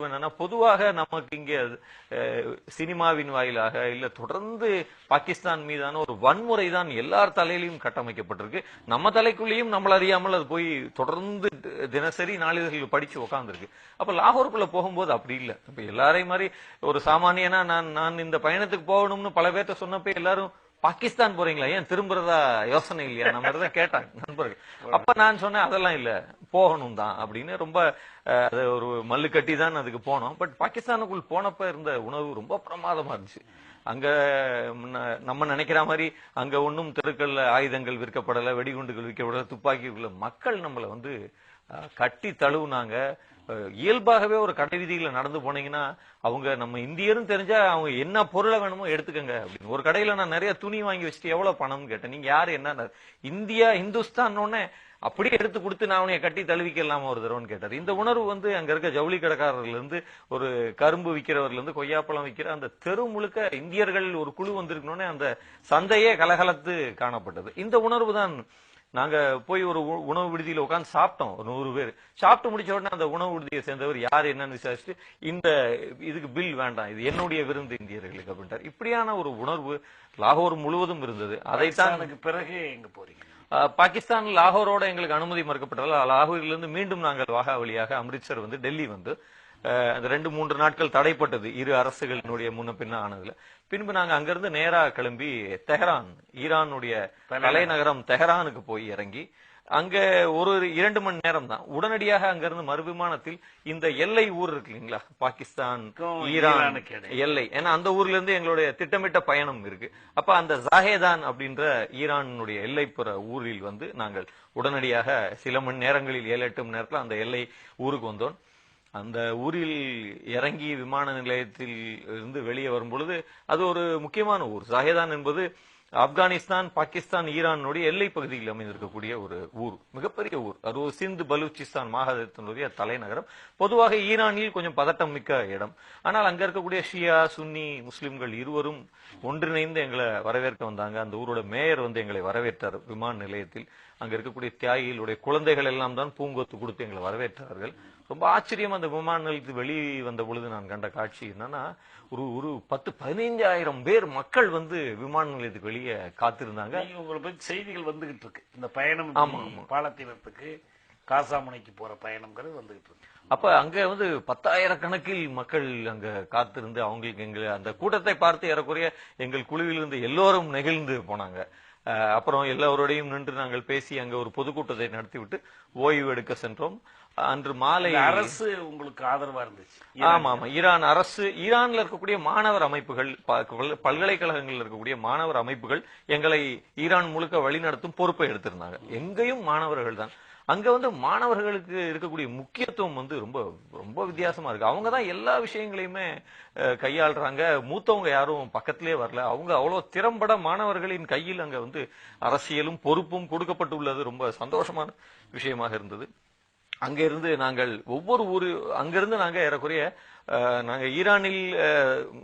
என்னன்னா பொதுவாக நமக்கு இங்க சினிமாவின் வாயிலாக இல்ல தொடர்ந்து பாகிஸ்தான் மீதான ஒரு வன்முறை தான் எல்லார் தலையிலையும் கட்டமைக்கப்பட்டிருக்கு. நம்ம தலைக்குள்ளேயும் நம்மள அறியாமல் அது போய் தொடர்ந்து தினசரி நாளிதழ்கள் படிச்சு உட்கார்ந்துருக்கு அப்ப லாகூருக்குள்ள போகும்போது அப்படி இல்ல. இப்ப எல்லாரையும் மாதிரி ஒரு சாமானியனா நான் நான் இந்த பயணத்துக்கு போகணும்னு பல பேர்த்த சொன்னப்ப எல்லாரும் பாகிஸ்தான் போறீங்களா? ஏன் திரும்புறதா யோசனை இல்லையா? நம்ம தான் கேட்டாங்க நண்பர்கள். அப்ப நான் சொன்னேன் அதெல்லாம் இல்ல. போகணும் தான் அப்படின்னு ரொம்ப அஹ், அது ஒரு மல்லு கட்டி தான் அதுக்கு போனோம். பட் பாகிஸ்தானுக்குள் போனப்ப இருந்த உணவு ரொம்ப பிரமாதமா இருந்துச்சு. அங்க முன்ன- நம்ம நினைக்கிற மாதிரி அங்க ஒண்ணும் தெருக்கள்ல ஆயுதங்கள் விற்கப்படல வெடிகுண்டுகள் விற்கப்படல துப்பாக்கிக்குள்ள மக்கள் நம்மளை வந்து அஹ், கட்டி தழுவுனாங்க. இயல்பாகவே ஒரு கடை வீதியில நடந்து போனீங்கன்னா அவங்க நம்ம இந்தியரும் தெரிஞ்சா அவங்க என்ன பொருளை வேணுமோ எடுத்துக்கங்க அப்படின்னு. ஒரு கடையில நான் நிறைய துணி வாங்கி வச்சுட்டு எவ்வளவு பணம் கேட்டேன். நீங்க யாரு என்ன இந்தியா இந்துஸ்தான் உடனே அப்படியே எடுத்து கொடுத்து நான் உனைய கட்டி தழுவிக்கலாமா ஒரு தடவைன்னு கேட்டார். இந்த உணர்வு வந்து அங்க இருக்க ஜவுளி கடைக்காரர்ல இருந்து ஒரு கரும்பு விக்கிறவர்ல இருந்து கொய்யாப்பழம் விக்கிற அந்த தெரு முழுக்க இந்தியர்கள் ஒரு குழு வந்திருக்கணும்னே அந்த சந்தையே கலகலத்து காணப்பட்டது. இந்த உணர்வு தான் நாங்க போய் ஒரு உ- உணவு விடுதியில உட்கார்ந்து சாப்பிட்டோம் ஒரு நூறு பேர். சாப்பிட்டு முடிச்ச உடனே அந்த உணவு விடுதியை சேர்ந்தவர் யார் என்னன்னு விசாரிச்சுட்டு இந்த இதுக்கு பில் வேண்டாம் இது என்னுடைய விருந்து இந்தியர்களுக்கு அப்படின்ட்டார். இப்படியான ஒரு உணர்வு லாகூர் முழுவதும் இருந்தது. அதைத்தான் எனக்கு பிறகு எங்க போறீங்க? பாகிஸ்தான் லாகூரோட எங்களுக்கு அனுமதி மறுக்கப்பட்டதால் லாகூரிலிருந்து மீண்டும் நாங்கள் வாகா வழியாக அம்ரித்சர் வந்து டெல்லி வந்து அந்த ரெண்டு மூன்று நாட்கள் தடைப்பட்டது இரு அரசுகளினுடைய முன்ன பின்ன ஆனதுல. பின்பு நாங்க அங்கிருந்து நேரா கிளம்பி தெஹரான் ஈரானுடைய தலைநகரம் தெஹரானுக்கு போய் இறங்கி அங்க ஒரு இரண்டு மணி நேரம் தான். உடனடியாக அங்கிருந்து மறுவிமானத்தில் இந்த எல்லை ஊர் இருக்கு இல்லைங்களா? பாகிஸ்தான் ஈரான். எல்லை. ஏன்னா அந்த ஊர்ல இருந்து எங்களுடைய திட்டமிட்ட பயணம் இருக்கு. அப்ப அந்த ஜாஹேதான் அப்படின்ற ஈரானுடைய எல்லைப்புற ஊரில் வந்து நாங்கள் உடனடியாக சில மணி நேரங்களில் ஏழு எட்டு மணி நேரத்துல அந்த எல்லை ஊருக்கு வந்தோம். அந்த ஊரில் இறங்கி விமான நிலையத்தில் இருந்து வெளியே வரும் பொழுது அது ஒரு முக்கியமான ஊர். ஜாஹேதான் என்பது ஆப்கானிஸ்தான் பாகிஸ்தான் ஈரானுடைய எல்லை பகுதியில் அமைந்திருக்கக்கூடிய ஒரு ஊர் மிகப்பெரிய ஊர். அது ஒரு சிந்து பலூச்சிஸ்தான் மாகாணத்தினுடைய தலைநகரம். பொதுவாக ஈரானில் கொஞ்சம் பதட்டம் மிக்க இடம். ஆனால் அங்க இருக்கக்கூடிய ஷியா சுன்னி முஸ்லிம்கள் இருவரும் ஒன்றிணைந்து எங்களை வரவேற்க வந்தாங்க. அந்த ஊரோட மேயர் வந்து எங்களை வரவேற்றார் விமான நிலையத்தில். அங்க இருக்கக்கூடிய தியாகிகளுடைய குழந்தைகள் எல்லாம் தான் பூங்கொத்து கொடுத்து எங்களை வரவேற்றார்கள். ரொம்ப ஆச்சரியம் அந்த விமான நிலையத்துக்கு வெளியே வந்த பொழுது நான் கண்ட காட்சி என்னன்னா ஒரு ஒரு பத்து பதினைஞ்சாயிரம் பேர் மக்கள் வந்து விமான நிலையத்துக்கு வெளியே காத்திருந்தாங்க. உங்களை செய்திகள் வந்துகிட்டு இருக்கு. இந்த பயணம் ஆமா, பாலத்தீனத்துக்கு காசாமுனைக்கு போற பயணம்ங்கிறது வந்துகிட்டு இருக்கு. அப்ப அங்க வந்து பத்தாயிரக்கணக்கில் மக்கள் அங்க காத்திருந்து அவங்களுக்கு எங்க அந்த கூட்டத்தை பார்த்து ஏறக்குறைய எங்கள் குழுவிலிருந்து எல்லோரும் நெகிழ்ந்து போனாங்க. அப்புறம் எல்லோரோடையும் நின்று நாங்கள் பேசி அங்க ஒரு பொதுக்கூட்டத்தை நடத்திவிட்டு ஓய்வு எடுக்க சென்றோம். அன்று மாலை அரசு உங்களுக்கு ஆதரவா இருந்துச்சு. ஆமா ஆமா. ஈரான் அரசு ஈரான்ல இருக்கக்கூடிய மாணவர் அமைப்புகள் பல்கலைக்கழகங்கள்ல இருக்கக்கூடிய மாணவர் அமைப்புகள் எங்களை ஈரான் முழுக்க வழிநடத்தும் பொறுப்பை எடுத்திருந்தாங்க. எங்கேயும் மாணவர்கள் தான். அங்க வந்து மாணவர்களுக்கு இருக்கக்கூடிய முக்கியத்துவம் வந்து ரொம்ப ரொம்ப வித்தியாசமா இருக்கு. அவங்க தான் எல்லா விஷயங்களையுமே கையாளுறாங்க. மூத்தவங்க யாரும் பக்கத்திலே வரல. அவங்க அவ்வளவு திறம்பட மாணவர்களின் கையில் அங்க வந்து அரசியலும் பொறுப்பும் கொடுக்கப்பட்டுள்ளது. ரொம்ப சந்தோஷமான விஷயமாக இருந்தது. அங்க இருந்து நாங்கள் ஒவ்வொரு ஊரு அங்கிருந்து நாங்க ஏறக்குறைய அஹ், நாங்க ஈரானில்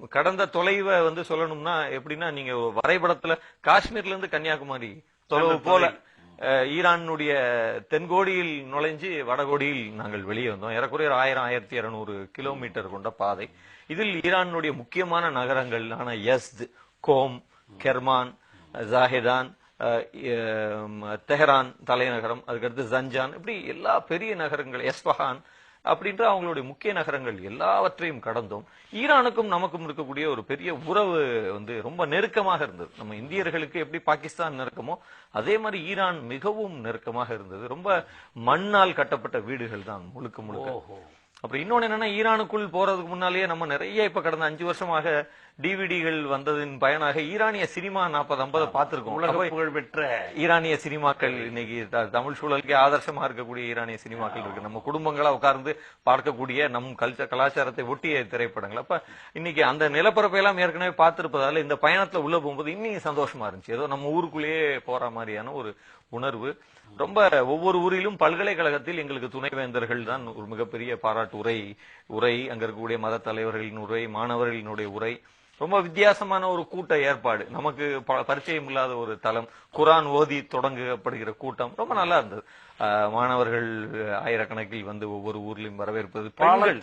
கடந்த தொலைவை வந்து சொல்லணும்னா எப்படின்னா நீங்க வரைபடத்துல காஷ்மீர்ல இருந்து கன்னியாகுமரி தொலைவு போல ஈரானுடைய தென்கோடியில் நுழைஞ்சு வடகோடியில் நாங்கள் வெளியே வந்தோம். ஏறக்குறைய ஆயிரம் ஆயிரத்தி இருநூறு கிலோமீட்டர் கொண்ட பாதை. இதில் ஈரானுடைய முக்கியமான நகரங்களான Yazd Qom Kerman Zahedan Tehran தலைநகரம் அதுக்கடுத்து ஜஞ்சான் இப்படி எல்லா பெரிய நகரங்கள் எஸ்பஹான் அப்படின்ற அவங்களுடைய முக்கிய நகரங்கள் எல்லாவற்றையும் கடந்தோம் ஈரானுக்கும் நமக்கும் இருக்கக்கூடிய ஒரு பெரிய உறவு வந்து ரொம்ப நெருக்கமாக இருந்தது. நம்ம இந்தியர்களுக்கு எப்படி பாகிஸ்தான் நெருக்கமோ அதே மாதிரி ஈரான் மிகவும் நெருக்கமாக இருந்தது. ரொம்ப மண்ணால் கட்டப்பட்ட வீடுகள் தான் முழுக்க முழுக்க. அப்புறம் இன்னொன்னு என்னன்னா ஈரானுக்குள் போறதுக்கு முன்னாலேயே நம்ம நிறைய இப்ப கடந்த அஞ்சு வருஷமாக டிவிடிகள் வந்ததின் பயனாக ஈரானிய சினிமா நாற்பது ஐம்பது பார்த்திருக்கோம். உலக அப்ப புகழ் பெற்ற ஈரானிய சினிமாக்கள் இன்னைக்கு தமிழ் சூழலுக்கே ஆதர்சமா இருக்கக்கூடிய ஈரானிய சினிமாக்கள் இருக்கு. நம்ம குடும்பங்களா உட்கார்ந்து பார்க்கக்கூடிய நம் கல்ச்சர் கலாச்சாரத்தை ஒட்டிய திரைப்படங்கள். அப்ப இன்னைக்கு அந்த நிலப்பரப்பை எல்லாம் ஏற்கனவே பார்த்திருப்பதால இந்த பயணத்துல உள்ள போகும்போது இன்னும் சந்தோஷமா இருந்துச்சு. ஏதோ நம்ம ஊருக்குள்ளேயே போற மாதிரியான ஒரு உணர்வு. ரொம்ப ஒவ்வொரு ஊரிலும் பல்கலைக்கழகத்தில் எங்களுக்கு துணைவேந்தர்கள் தான் ஒரு மிகப்பெரிய பாராட்டு உரை உரை அங்க இருக்கக்கூடிய மத தலைவர்களின் உரை மாணவர்களினுடைய உரை. ரொம்ப வித்தியாசமான ஒரு கூட்ட ஏற்பாடு. நமக்கு ப- பரிச்சயம் இல்லாத ஒரு தலம் குரான் ஓதி தொடங்கப்படுகிற கூட்டம். ரொம்ப நல்லா இருந்தது. ஆஹ் மாணவர்கள் ஆயிரக்கணக்கில் வந்து ஒவ்வொரு ஊர்லயும் வரவேற்பது பெண்கள்